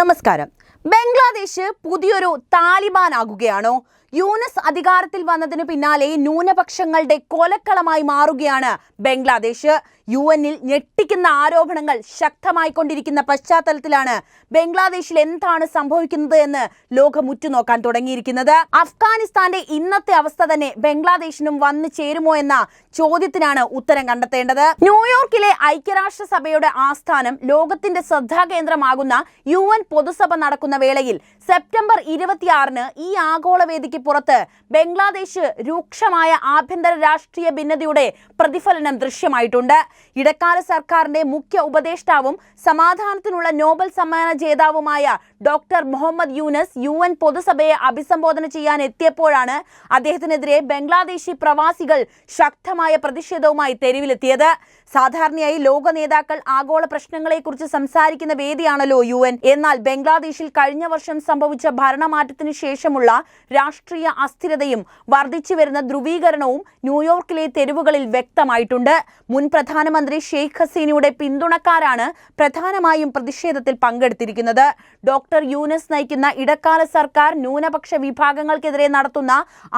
നമസ്കാരം. ബംഗ്ലാദേശ് പുതിയൊരു താലിബാൻ ആകുകയാണോ യൂനസ് അധികാരത്തിൽ വന്നതിന് പിന്നാലെ ന്യൂനപക്ഷങ്ങളുടെ കൊലക്കളമായി മാറുകയാണ് ബംഗ്ലാദേശ്. യു എന്നിൽ ഞെട്ടിക്കുന്ന ആരോപണങ്ങൾ ശക്തമായിക്കൊണ്ടിരിക്കുന്ന പശ്ചാത്തലത്തിലാണ് ബംഗ്ലാദേശിൽ എന്താണ് സംഭവിക്കുന്നത് എന്ന് ലോകം ഉറ്റുനോക്കാൻ തുടങ്ങിയിരിക്കുന്നത്. അഫ്ഗാനിസ്ഥാന്റെ ഇന്നത്തെ അവസ്ഥ തന്നെ ബംഗ്ലാദേശിനും വന്നു ചേരുമോ എന്ന ചോദ്യത്തിനാണ് ഉത്തരം കണ്ടെത്തേണ്ടത്. ന്യൂയോർക്കിലെ ഐക്യരാഷ്ട്രസഭയുടെ ആസ്ഥാനം ലോകത്തിന്റെ ശ്രദ്ധാകേന്ദ്രമാകുന്ന യു എൻ പൊതുസഭ നടക്കുന്ന വേളയിൽ സെപ്റ്റംബർ ഇരുപത്തിയാറിന് ഈ ആഗോളവേദിക്ക് പുറത്ത്. ബംഗ്ലാദേശ് രൂക്ഷമായ ആഭ്യന്തര രാഷ്ട്രീയ ഭിന്നതയുടെ പ്രതിഫലനം ദൃശ്യമായിട്ടുണ്ട്. ഇടക്കാല സർക്കാരിന്റെ മുഖ്യ ഉപദേഷ്ടാവും സമാധാനത്തിനുള്ള നോബൽ സമ്മാന ജേതാവുമായ doctor Muhammad Yunus U N പൊതുസഭയെ അഭിസംബോധന ചെയ്യാൻ എത്തിയപ്പോഴാണ് അദ്ദേഹത്തിനെതിരെ ബംഗ്ലാദേശി പ്രവാസികൾ ശക്തമായ പ്രതിഷേധവുമായി തെരുവിലെത്തിയത്. സാധാരണയായി ലോക നേതാക്കൾ ആഗോള പ്രശ്നങ്ങളെക്കുറിച്ച് സംസാരിക്കുന്ന വേദിയാണല്ലോ യു എന്നാൽ ബംഗ്ലാദേശിൽ കഴിഞ്ഞ വർഷം സംഭവിച്ച ഭരണമാറ്റത്തിന് ശേഷമുള്ള രാഷ്ട്രീയ അസ്ഥിരതയും വർദ്ധിച്ചു വരുന്ന ധ്രുവീകരണവും ന്യൂയോർക്കിലെ തെരുവുകളിൽ വ്യക്തമായിട്ടുണ്ട്. മുൻ പ്രധാനമന്ത്രി ഷെയ്ഖ് ഹസീനയുടെ പിന്തുണക്കാരാണ് പ്രധാനമായും പ്രതിഷേധത്തിൽ പങ്കെടുത്തിരിക്കുന്നത്. ഡോക്ടർ യൂനസ് നയിക്കുന്ന ഇടക്കാല സർക്കാർ ന്യൂനപക്ഷ വിഭാഗങ്ങൾക്കെതിരെ നടത്തുന്ന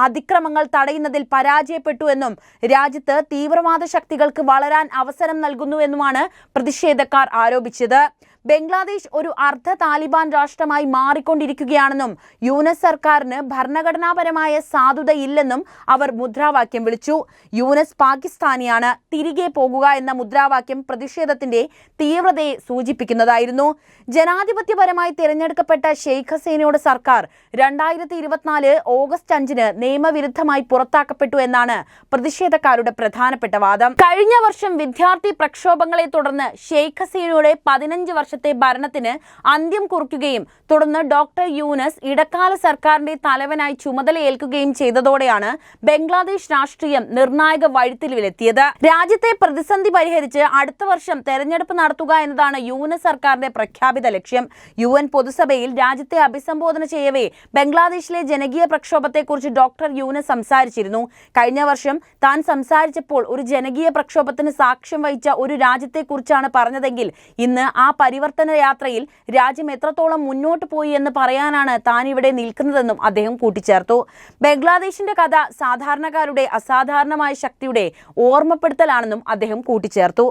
അതിക്രമങ്ങൾ തടയുന്നതിൽ പരാജയപ്പെട്ടു എന്നും രാജ്യത്ത് തീവ്രവാദ ശക്തികൾക്ക് വളരാൻ അവസരം നൽകുന്നുവെന്നുമാണ് പ്രതിഷേധക്കാർ ആരോപിച്ചത്. ബംഗ്ലാദേശ് ഒരു അർദ്ധ താലിബാൻ രാഷ്ട്രമായി മാറിക്കൊണ്ടിരിക്കുകയാണെന്നും യൂനസ് സർക്കാരിന് ഭരണഘടനാപരമായ സാധുതയില്ലെന്നും അവർ മുദ്രാവാക്യം വിളിച്ചു. യൂനസ് പാകിസ്ഥാനിയാണ് തിരികെ പോകുക എന്ന മുദ്രാവാക്യം പ്രതിഷേധത്തിന്റെ തീവ്രതയെ സൂചിപ്പിക്കുന്നതായിരുന്നു. ജനാധിപത്യപരമായി തിരഞ്ഞെടുക്കപ്പെട്ട ഷെയ്ഖ് ഹസീനയുടെ സർക്കാർ രണ്ടായിരത്തി ഇരുപത്തിനാല് ഓഗസ്റ്റ് അഞ്ചിന് നിയമവിരുദ്ധമായി പുറത്താക്കപ്പെട്ടു എന്നാണ് പ്രതിഷേധക്കാരുടെ പ്രധാനപ്പെട്ട വാദം. കഴിഞ്ഞ വർഷം വിദ്യാർത്ഥി പ്രക്ഷോഭങ്ങളെ തുടർന്ന് ഷെയ്ഖ് ഹസീനയുടെ പതിനഞ്ച് വർഷത്തെ ഭരണത്തിന് അന്ത്യം കുറിക്കുകയും തുടർന്ന് ഡോക്ടർ യൂനസ് ഇടക്കാല സർക്കാരിന്റെ തലവനായി ചുമതലയേൽക്കുകയും ചെയ്തതോടെയാണ് ബംഗ്ലാദേശ് രാഷ്ട്രീയം നിർണായക വഴിത്തിരിവിലെത്തിയത്. രാജ്യത്തെ പ്രതിസന്ധി പരിഹരിച്ച് അടുത്ത വർഷം തെരഞ്ഞെടുപ്പ് നടത്തുക എന്നതാണ് യൂനസ് സർക്കാരിന്റെ പ്രഖ്യാപിത ലക്ഷ്യം. യു എൻ പൊതുസഭയിൽ രാജ്യത്തെ അഭിസംബോധന ചെയ്യവേ ബംഗ്ലാദേശിലെ ജനകീയ പ്രക്ഷോഭത്തെക്കുറിച്ച് ഡോക്ടർ യൂനസ് സംസാരിച്ചിരുന്നു. കഴിഞ്ഞ വർഷം താൻ സംസാരിച്ചപ്പോൾ ഒരു ജനകീയ പ്രക്ഷോഭത്തിന് സാക്ഷ്യം വഹിച്ച ഒരു രാജ്യത്തെക്കുറിച്ചാണ് പറഞ്ഞതെങ്കിൽ ഇന്ന് ആ പരിവർത്തന യാത്രയിൽ രാജ്യം എത്രത്തോളം മുന്നോട്ട് പോയി എന്ന് പറയാനാണ് താൻ ഇവിടെ നിൽക്കുന്നതെന്നും അദ്ദേഹം കൂട്ടിച്ചേർത്തു. ബംഗ്ലാദേശിന്റെ കഥ സാധാരണക്കാരുടെ അസാധാരണമായ ശക്തിയുടെ ഓർമ്മപ്പെടുത്തലാണെന്നും അദ്ദേഹം കൂട്ടിച്ചേർത്തു.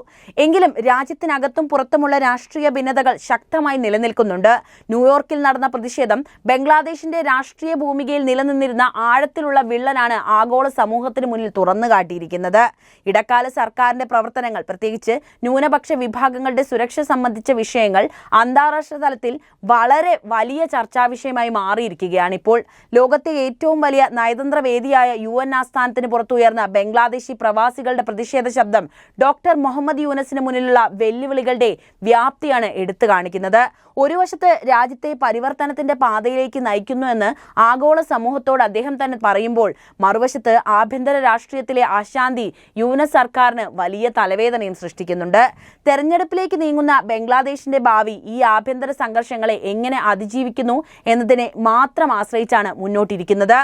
എങ്കിലും രാജ്യത്തിനകത്തും പുറത്തുമുള്ള രാഷ്ട്രീയ ഭിന്നതകൾ ശക്തമായി നിലനിൽക്കുന്നുണ്ട്. ന്യൂയോർക്കിൽ നടന്ന പ്രതിഷേധം ബംഗ്ലാദേശിന്റെ രാഷ്ട്രീയ ഭൂമികയിൽ നിലനിന്നിരുന്ന ആഴത്തിലുള്ള വിള്ളലാണ് ആഗോള സമൂഹത്തിന് മുന്നിൽ തുറന്നു കാട്ടിയിരിക്കുന്നത് ഇടക്കാല സർക്കാരിന്റെ പ്രവർത്തനങ്ങൾ പ്രത്യേകിച്ച് ന്യൂനപക്ഷ വിഭാഗങ്ങളുടെ സുരക്ഷ സംബന്ധിച്ച വിഷയങ്ങൾ അന്താരാഷ്ട്ര തലത്തിൽ വളരെ വലിയ ചർച്ചാ വിഷയമായി മാറിയിരിക്കുകയാണ്. ഇപ്പോൾ ലോകത്തെ ഏറ്റവും വലിയ നയതന്ത്ര വേദിയായ യു എൻ ആസ്ഥാനത്തിന് പുറത്തുയർന്ന ബംഗ്ലാദേശി പ്രവാസികളുടെ പ്രതിഷേധ ശബ്ദം ഡോക്ടർ മുഹമ്മദ് യൂനസിന് മുന്നിലുള്ള വെല്ലുവിളികളുടെ വ്യാപ്തിയാണ് എടുത്തു കാണിക്കുന്നത്. ഒരു വശത്ത് രാജ്യത്തെ പരിവർത്തനത്തിന്റെ പാതയിലേക്ക് നയിക്കുന്നുവെന്ന് ആഗോള സമൂഹത്തോട് അദ്ദേഹം തന്നെ പറയുമ്പോൾ മറുവശത്ത് ആഭ്യന്തര രാഷ്ട്രീയത്തിലെ അശാന്തി യൂനസ് സർക്കാരിന് വലിയ തലവേദനയും സൃഷ്ടിക്കുന്നുണ്ട്. തെരഞ്ഞെടുപ്പിലേക്ക് നീങ്ങുന്ന ബംഗ്ലാദേശിന്റെ ഭാവി ഈ ആഭ്യന്തര സംഘർഷങ്ങളെ എങ്ങനെ അതിജീവിക്കുന്നു എന്നതിനെ മാത്രം ആശ്രയിച്ചാണ് മുന്നോട്ടിരിക്കുന്നത്.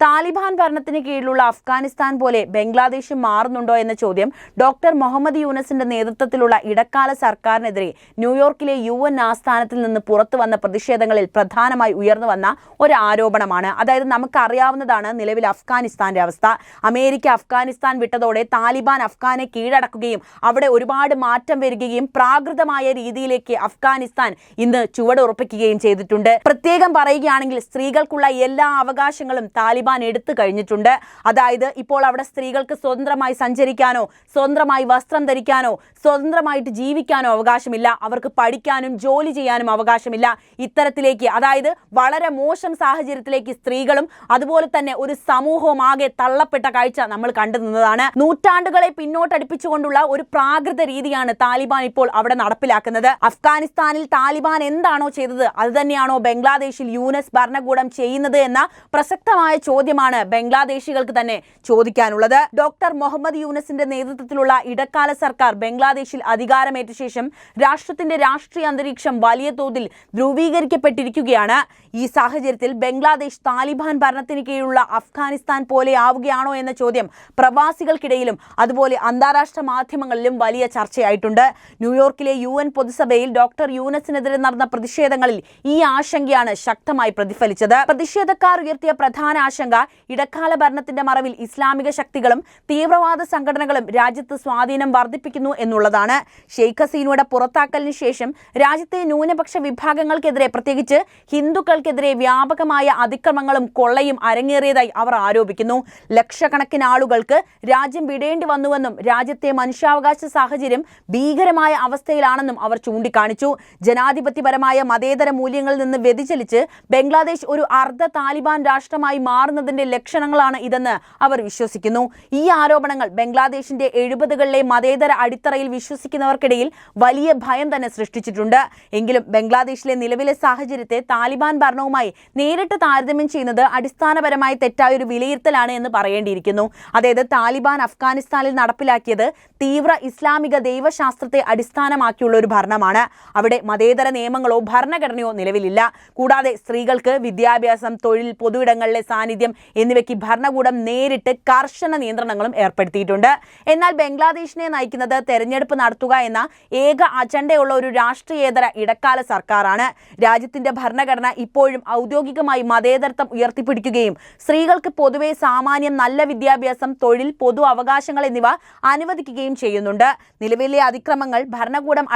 താലിബാൻ ഭരണത്തിന് കീഴിലുള്ള അഫ്ഗാനിസ്ഥാൻ പോലെ ബംഗ്ലാദേശ് മാറുന്നുണ്ടോ എന്ന ചോദ്യം ഡോക്ടർ മുഹമ്മദ് യൂനസിന്റെ നേതൃത്വത്തിലുള്ള ഇടക്കാല സർക്കാരിനെതിരെ ന്യൂയോർക്കിലെ യു എൻ ആസ്ഥാനത്തിൽ നിന്ന് പുറത്തു വന്ന പ്രതിഷേധങ്ങളിൽ പ്രധാനമായി ഉയർന്നു വന്ന ഒരു ആരോപണമാണ്. അതായത് നമുക്കറിയാവുന്നതാണ് നിലവിൽ അഫ്ഗാനിസ്ഥാന്റെ അവസ്ഥ. അമേരിക്ക അഫ്ഗാനിസ്ഥാൻ വിട്ടതോടെ താലിബാൻ അഫ്ഗാനെ കീഴടക്കുകയും അവിടെ ഒരുപാട് മാറ്റം വരികയും പ്രാകൃതമായ രീതിയിലേക്ക് അഫ്ഗാനിസ്ഥാൻ ഇന്ന് ചുവട് ഉറപ്പിക്കുകയും ചെയ്തിട്ടുണ്ട്. പ്രത്യേകം പറയുകയാണെങ്കിൽ സ്ത്രീകൾക്കുള്ള എല്ലാ അവകാശങ്ങളും താലിബാൻ എടുത്തു കഴിഞ്ഞിട്ടുണ്ട്. അതായത് ഇപ്പോൾ അവിടെ സ്ത്രീകൾക്ക് സ്വതന്ത്രമായി സഞ്ചരിക്കാനോ സ്വതന്ത്രമായി വസ്ത്രം ധരിക്കാനോ സ്വതന്ത്രമായിട്ട് ജീവിക്കാനോ അവകാശമില്ല. അവർക്ക് പഠിക്കാനും ജോലി ചെയ്യാനും അവകാശമില്ല. ഇത്തരത്തിലേക്ക് അതായത് വളരെ മോശം സാഹചര്യത്തിലേക്ക് സ്ത്രീകളും അതുപോലെ തന്നെ ഒരു സമൂഹവും ആകെ തള്ളപ്പെട്ട കാഴ്ച നമ്മൾ കണ്ടു നിന്നതാണ്. നൂറ്റാണ്ടുകളെ പിന്നോട്ടടിപ്പിച്ചുകൊണ്ടുള്ള ഒരു പ്രാകൃത രീതിയാണ് താലിബാൻ ഇപ്പോൾ അവിടെ നടപ്പിലാക്കുന്നത്. അഫ്ഗാനിസ്ഥാനിൽ താലിബാൻ എന്താണോ ചെയ്തത്? അത് തന്നെയാണോ ബംഗ്ലാദേശിൽ യൂനസ് ഭരണകൂടം ചെയ്യുന്നത് എന്ന പ്രസക്തമായ ചോദ്യമാണ് ബംഗ്ലാദേശികൾക്ക് തന്നെ ചോദിക്കാനുള്ളത്. ഡോക്ടർ മുഹമ്മദ് യൂനസിന്റെ നേതൃത്വത്തിലുള്ള ഇടക്കാല സർക്കാർ ബംഗ്ലാദേശിൽ അധികാരമേറ്റ ശേഷം രാഷ്ട്രത്തിന്റെ രാഷ്ട്രീയ അന്തരീക്ഷം വലിയ തോതിൽ ധ്രുവീകരിക്കപ്പെട്ടിരിക്കുകയാണ്. ഈ സാഹചര്യത്തിൽ ബംഗ്ലാദേശ് താലിബാൻ ഭരണത്തിന് കീഴിലുള്ള അഫ്ഗാനിസ്ഥാൻ പോലെ ആവുകയാണോ എന്ന ചോദ്യം പ്രവാസികൾക്കിടയിലും അതുപോലെ അന്താരാഷ്ട്ര മാധ്യമങ്ങളിലും വലിയ ചർച്ചയായിട്ടുണ്ട്. ന്യൂയോർക്കിലെ യു എൻ പൊതുസഭയിൽ ഡോക്ടർ യൂനസിനെതിരെ നടന്ന പ്രതിഷേധങ്ങളിൽ ഈ ആശങ്കയാണ് ശക്തമായി പ്രതിഫലിച്ചത്. പ്രതിഷേധക്കാർ ഉയർത്തിയ പ്രധാന ആശങ്ക ഇടക്കാല ഭരണത്തിന്റെ മറവിൽ ഇസ്ലാമിക ശക്തികളും തീവ്രവാദ സംഘടനകളും രാജ്യത്ത് സ്വാധീനം വർദ്ധിപ്പിക്കുന്നു എന്നുള്ളതാണ്. ഷെയ്ഖ് ഹസീനയുടെ പുറത്താക്കലിന് ശേഷം രാജ്യത്തെ ന്യൂനപക്ഷ വിഭാഗങ്ങൾക്കെതിരെ പ്രത്യേകിച്ച് ഹിന്ദുക്കൾക്കെതിരെ വ്യാപകമായ അതിക്രമങ്ങളും കൊള്ളയും അരങ്ങേറിയതായി അവർ ആരോപിക്കുന്നു. ലക്ഷക്കണക്കിന് ആളുകൾക്ക് രാജ്യം വിടേണ്ടി വന്നുവെന്നും രാജ്യത്തെ മനുഷ്യാവകാശ സാഹചര്യം ഭീകരമായ അവസ്ഥയിലാണെന്നും അവർ ചൂണ്ടിക്കാണിച്ചു ജനാധിപത്യപരമായ മതേതര മൂല്യങ്ങളിൽ നിന്ന് വ്യതിചലിച്ച് ബംഗ്ലാദേശ് ഒരു അർദ്ധ താലിബാൻ രാഷ്ട്രമായി മാറുന്നതിന്റെ ലക്ഷണങ്ങളാണ് ഇതെന്ന് അവർ വിശ്വസിക്കുന്നു. ഈ ആരോപണങ്ങൾ ബംഗ്ലാദേശിന്റെ എഴുപതുകളിലെ മതേതര അടിത്തറയിൽ വിശ്വസിക്കുന്നവർക്കിടയിൽ വലിയ ഭയം തന്നെ സൃഷ്ടിച്ചിട്ടുണ്ട്. എങ്കിലും ബംഗ്ലാദേശിലെ നിലവിലെ സാഹചര്യത്തെ താലിബാൻ ഭരണവുമായി നേരിട്ട് താരതമ്യം ചെയ്യുന്നത് അടിസ്ഥാനപരമായി തെറ്റായ ഒരു വിലയിരുത്തലാണ് എന്ന് പറയേണ്ടിയിരിക്കുന്നു. അതായത് താലിബാൻ അഫ്ഗാനിസ്ഥാനിൽ നടപ്പിലാക്കിയത് തീവ്ര ഇസ്ലാമിക ദൈവശാസ്ത്രത്തെ അടിസ്ഥാനമാക്കിയുള്ള ഒരു ഭരണമാണ്. അവിടെ മതേതര നിയമങ്ങളോ ഭരണഘടനയോ നിലവിലില്ല. കൂടാതെ സ്ത്രീകൾക്ക് വിദ്യാഭ്യാസം തൊഴിൽ പൊതുവിടങ്ങളിലെ സാന്നിധ്യം എന്നിവയ്ക്ക് ഭരണകൂടം നേരിട്ട് കർശന നിയന്ത്രണങ്ങളും ഏർപ്പെടുത്തിയിട്ടുണ്ട്. എന്നാൽ ബംഗ്ലാദേശിനെ നയിക്കുന്നത് തെരഞ്ഞെടുപ്പ് നടത്തുക എന്ന ഏക അജണ്ടയുള്ള ഒരു രാഷ്ട്രീയേതര ഇടക്കാല സർക്കാരാണ്. രാജ്യത്തിന്റെ ഭരണഘടന ഇപ്പോഴും ഔദ്യോഗികമായി മതേതരത്വം ഉയർത്തിപ്പിടിക്കുകയും സ്ത്രീകൾക്ക് പൊതുവെ സാമാന്യം നല്ല വിദ്യാഭ്യാസം തൊഴിൽ പൊതു അവകാശങ്ങൾ എന്നിവ അനുവദിക്കുകയും ചെയ്യുന്നുണ്ട്. നിലവിലെ അതിക്രമങ്ങൾ ഭരണകൂടം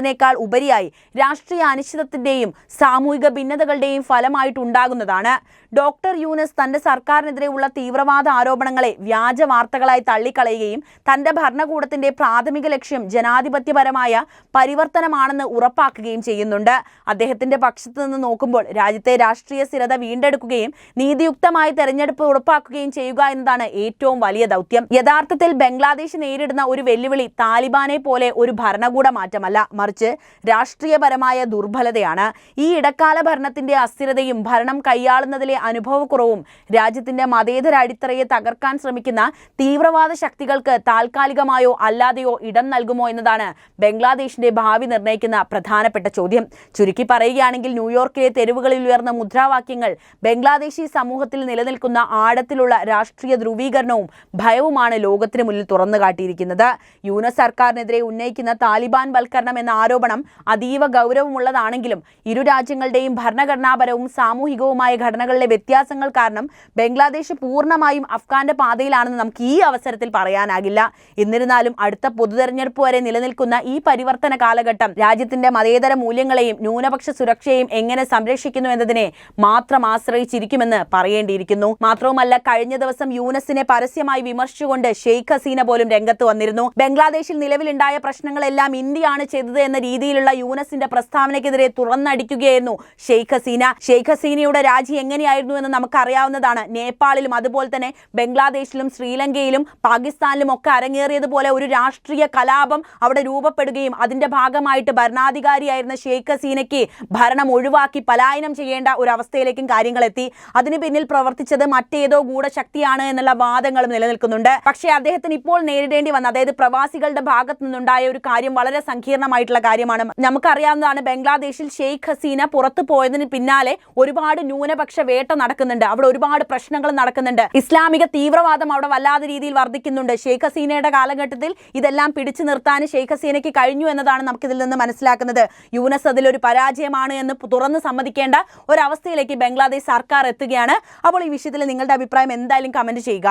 അടിച്ചേൽപ്പിക്കുന്നതിനേക്കാൾ ഉപരിയായി രാഷ്ട്രീയ അനിശ്ചിതത്തിന്റെയും സാമൂഹിക ഭിന്നതകളുടെയും ഫലമായിട്ടുണ്ടാകുന്നതാണ്. ഡോക്ടർ യൂനസ് തന്റെ സർക്കാരിനെതിരെയുള്ള തീവ്രവാദ ആരോപണങ്ങളെ വ്യാജ വാർത്തകളായി തള്ളിക്കളയുകയും തന്റെ ഭരണകൂടത്തിന്റെ പ്രാഥമിക ലക്ഷ്യം ജനാധിപത്യപരമായ പരിവർത്തനമാണെന്ന് ഉറപ്പാക്കുകയും ചെയ്യുന്നുണ്ട്. അദ്ദേഹത്തിന്റെ പക്ഷത്തു നിന്ന് നോക്കുമ്പോൾ രാജ്യത്തെ രാഷ്ട്രീയ സ്ഥിരത വീണ്ടെടുക്കുകയും നീതിയുക്തമായ തെരഞ്ഞെടുപ്പ് ഉറപ്പാക്കുകയും ചെയ്യുക എന്നതാണ് ഏറ്റവും വലിയ ദൗത്യം. യഥാർത്ഥത്തിൽ ബംഗ്ലാദേശ് നേരിടുന്ന ഒരു വെല്ലുവിളി താലിബാനെ പോലെ ഒരു ഭരണകൂട മാറ്റമല്ല. മറിച്ച് രാഷ്ട്രീയപരമായ ദുർബലതയാണ്. ഈ ഇടക്കാല ഭരണത്തിന്റെ അസ്ഥിരതയും ഭരണം കൈയാളുന്നതിലെ അനുഭവക്കുറവും രാജ്യത്തിന്റെ മതേതര അടിത്തറയെ തകർക്കാൻ ശ്രമിക്കുന്ന തീവ്രവാദ ശക്തികൾക്ക് താൽക്കാലികമായോ അല്ലാതെയോ ഇടം നൽകുമോ എന്നതാണ് ബംഗ്ലാദേശിന്റെ ഭാവി നിർണയിക്കുന്ന പ്രധാനപ്പെട്ട ചോദ്യം. ചുരുക്കി പറയുകയാണെങ്കിൽ ന്യൂയോർക്കിലെ തെരുവുകളിൽ ഉയർന്ന മുദ്രാവാക്യങ്ങൾ ബംഗ്ലാദേശി സമൂഹത്തിൽ നിലനിൽക്കുന്ന ആഴത്തിലുള്ള രാഷ്ട്രീയ ധ്രുവീകരണവും ഭയവുമാണ് ലോകത്തിന് മുന്നിൽ തുറന്നു കാട്ടിയിരിക്കുന്നത് യൂനസ് സർക്കാരിനെതിരെ ഉന്നയിക്കുന്ന താലിബാൻ വൽക്കരണം എന്ന ആരോപണം അതീവ ഗൗരവമുള്ളതാണെങ്കിലും ഇരു രാജ്യങ്ങളുടെയും ഭരണഘടനാപരവും സാമൂഹികവുമായ ഘടനകളിലെ വ്യത്യാസങ്ങൾ കാരണം ബംഗ്ലാദേശ് പൂർണമായും അഫ്ഗാന്റെ പാതയിലാണെന്ന് നമുക്ക് ഈ അവസരത്തിൽ പറയാനാകില്ല. എന്നിരുന്നാലും അടുത്ത പൊതുതെരഞ്ഞെടുപ്പ് വരെ നിലനിൽക്കുന്ന ഈ പരിവർത്തന കാലഘട്ടം രാജ്യത്തിന്റെ മതേതര മൂല്യങ്ങളെയും ന്യൂനപക്ഷ സുരക്ഷയും എങ്ങനെ സംരക്ഷിക്കുന്നു എന്നതിനെ മാത്രം ആശ്രയിച്ചിരിക്കുമെന്ന് പറയേണ്ടിയിരിക്കുന്നു. മാത്രവുമല്ല കഴിഞ്ഞ ദിവസം യൂനസിനെ പരസ്യമായി വിമർശിച്ചുകൊണ്ട് ഷെയ്ഖ് ഹസീന പോലും രംഗത്ത് വന്നിരുന്നു. ബംഗ്ലാദേശിൽ നിലവിലുണ്ടായ പ്രശ്നങ്ങളെല്ലാം ഇന്ത്യയാണ് ചെയ്തത് എന്ന രീതിയിലുള്ള യൂനസിന്റെ പ്രസ്താവനയ്ക്കെതിരെ തുറന്നടിക്കുകയായിരുന്നു ഷെയ്ഖ് ഹസീന. ഷെയ്ഖ് ഹസീനയുടെ രാജി എങ്ങനെയായിരുന്നു എന്ന് നമുക്കറിയാവുന്നതാണ്. നേപ്പാളിലും അതുപോലെ തന്നെ ബംഗ്ലാദേശിലും ശ്രീലങ്കയിലും പാകിസ്ഥാനിലും ഒക്കെ അരങ്ങേറിയതുപോലെ ഒരു രാഷ്ട്രീയ കലാപം അവിടെ രൂപപ്പെടുകയും അതിന്റെ ഭാഗമായിട്ട് ഭരണാധികാരിയായിരുന്ന ഷെയ്ഖ് ഹസീനയ്ക്ക് ഭരണം ഒഴിവാക്കി പലായനം ചെയ്യേണ്ട ഒരു അവസ്ഥയിലേക്കും കാര്യങ്ങൾ എത്തി. അതിന് പിന്നിൽ പ്രവർത്തിച്ചത് മറ്റേതോ ഗൂഢശക്തിയാണ് എന്നുള്ള വാദങ്ങളും നിലനിൽക്കുന്നുണ്ട്. പക്ഷേ അദ്ദേഹത്തിന് ഇപ്പോൾ നേരിടേണ്ടി വന്ന അതായത് പ്രവാസികളുടെ ഭാഗത്തു നിന്നുണ്ടായ ഒരു കാര്യം വളരെ സങ്കീർണമായിട്ടുള്ള കാര്യമാണ്. നമുക്കറിയാവുന്നതാണ് ബംഗ്ലാദേശിൽ ഷെയ്ഖ് ഹസീന പുറത്തു പോയതിന് പിന്നാലെ ഒരുപാട് ന്യൂനപക്ഷ വേട്ട നടക്കുന്നുണ്ട്. അവിടെ ഒരുപാട് പ്രശ്നങ്ങൾ നടക്കുന്നുണ്ട്. ഇസ്ലാമിക തീവ്രവാദം അവിടെ വല്ലാതെ രീതിയിൽ വർദ്ധിക്കുന്നുണ്ട്. ഷെയ്ഖ് ഹസീനയുടെ കാലഘട്ടത്തിൽ ഇതെല്ലാം പിടിച്ചു നിർത്താൻ ഷെയ്ഖ് ഹസീനയ്ക്ക് കഴിഞ്ഞു എന്നതാണ് നമുക്കിതിൽ നിന്ന് മനസ്സിലാക്കുന്നത്. യൂനസ് ഒരു പരാജയമാണ് എന്ന് തുറന്ന് സമ്മതിക്കേണ്ട ഒരവസ്ഥയിലേക്ക് ബംഗ്ലാദേശ് സർക്കാർ എത്തുകയാണ്. അപ്പോൾ ഈ വിഷയത്തിൽ നിങ്ങളുടെ അഭിപ്രായം എന്തായാലും കമന്റ് ചെയ്യുക.